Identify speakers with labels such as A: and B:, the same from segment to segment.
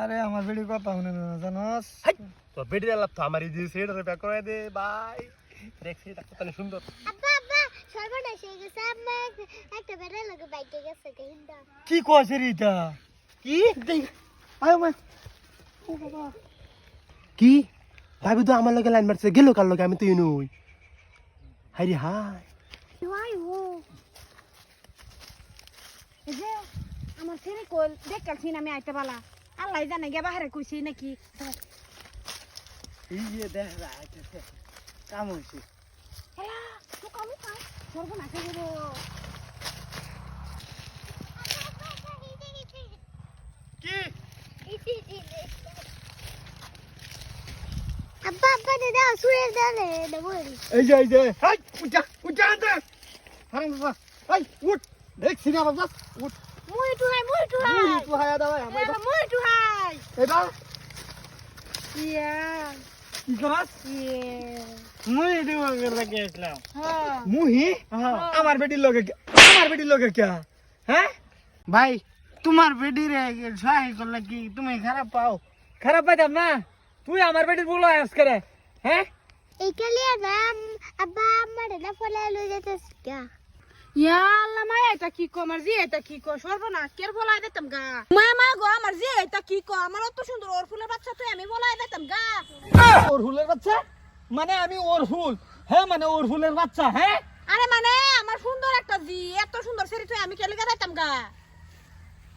A: আরে আমার বেড়ি কথা শুনে না জানাস?
B: তো বেটি লাভ তো আমার এই যে সেট আছে প্যাক করে দে বাই। দেখছি এটা কত সুন্দর।
C: আব্বা আব্বা সর্বনাশ হয়ে গেছে আম্মা এক- একটা বেড়া লোক বাইকে গেছে হিন্দা
A: কি কইছে রিতা
B: কি?
A: আয় মা ও বাবা।
B: কি? ভাবি তো আমার লগে লাইন মারছে গেল কার লগে? আমি তো ইনুই হাই হাই।
C: ওয়াই ও এই যে আমার ছেলে কোল দেখ কালছি আমি আইতে পালা। আল্লাহ জানে গে বাহারে কইছি নাকি।
A: এই যে দেখ কাম হইছে।
C: হেলা তো কামু কাম সর্বনাশ হয়ে গেল
A: কি?
C: আব্বা আব্বা দাদা সুরে দালে দেবরি
A: এই যে এই যে হাই উঠা উঠা আনতে হারাম বাবা হাই উঠ। দেখছি না বাবা উঠ।
C: মুই টু হাই মুই টু হাই
A: মুই তো হায়া দাও আমার
C: মুই টু হাই
A: এটা
C: ইয়া
A: কি করাস
C: ইয়া
A: মুই দিব করে গেছিলাম
C: হ্যাঁ
A: মুহি আমার বেটির লগে কে- আমার বেটির লগে কে হ্যাঁ
D: ভাই তোমার বেডি রে সহায় করলে কি তুমি খারাপ পাও
A: খারাপ পাইতাম না তুই আমার বেটির বলো আস করে হ্যাঁ
C: এই কালিয়া নাম আব্বা আমার না ফলে লই যেতেছ গা ইয়া আল্লাহ মা এটা কি কো আমার জি এটা কি কো? সর্বনাশ কের বলাই দিতাম গা? মা মা গো আমার জি এটা কি কো? আমার অত সুন্দর ওর ফুলের বাচ্চা তুই আমি বলাই দিতাম গা।
A: ওর ফুলের বাচ্চা? মানে আমি ওর ফুল হ্যাঁ মানে ওর ফুলের বাচ্চা হ্যাঁ?
C: আরে মানে আমার সুন্দর একটা জি এত সুন্দর সেরি তুই আমি কেলে দিতাম গা?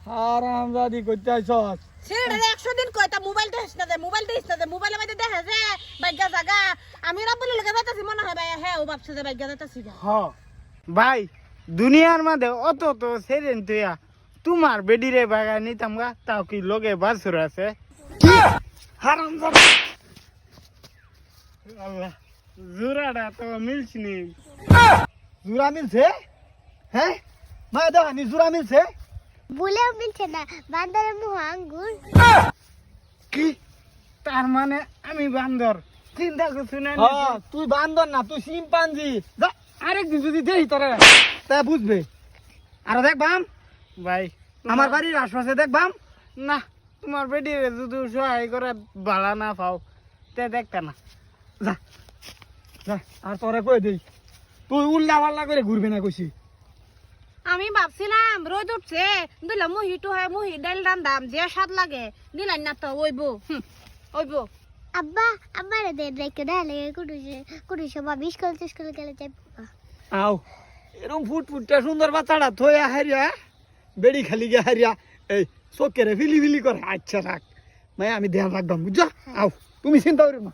A: হারাম দাদি করতে আইছস।
C: সেরিটা একশো দিন কয় তা মোবাইল দেখিস না দে মোবাইল দেখিস না দে মোবাইলের মধ্যে দেখা যে বাইগা জাগা। আমি রাব্বুলের লগে যাইতাছি মনে হয় ভাই হ্যাঁ ও ভাবছে যে বাইগা যাইতাছি গা।
D: হ। ভাই দুনিয়ার মধ্যে অত তো সেরেন তুইয়া তোমার বেডি রে বাগা নিতাম গা তাও কি লগে বাসুর আছে?
A: হারাম
D: আল্লাহ জোরাটা তো মিলছি নি।
A: জুরা মিলছে? হ্যাঁ? মা দাও নি জুরা মিলছে?
C: বলেও মিলছে না বান্দরের আঙ্গুর
D: কি? তার মানে আমি বান্দর। চিন্তা করছি না
A: তুই বান্দর না তুই শিম্পাঞ্জি। যা আরেকদিন যদি দেই তোরে। তা বুঝবে। আর দেখ বাম
D: ভাই
A: আমার বাড়ির আশপাশে দেখ বাম
D: না তোমার বেডি রে যদি সহায় করে ভালা না পাও তে দেখতে না।
A: যা যা আর তোরে কই দেই? তুই উল্লা পাল্লা করে ঘুরবে না কইছি।
C: আমি ভাবছিলাম রোদ উঠছে দিলাম মুহি টু হয় মুহি ডাল রান্দাম যে স্বাদ লাগে দিলাই না তো ওইব ওইব। আব্বা আমার দে রেখে ডালে কুটুছে কুটুছে বা বিশ করে ত্রিশ করে গেলে যাইব
A: আও। এরকম ফুট ফুটটা সুন্দর বাচ্চাটা থইয়া হারিয়া বেড়ি খালি গিয়ে হারিয়া এই চোখেরে ফিলি ফিলি করে। আচ্ছা রাখ মানে আমি ধ্যান রাখবাম বুঝছ? আও তুমি চিন্তা করো না।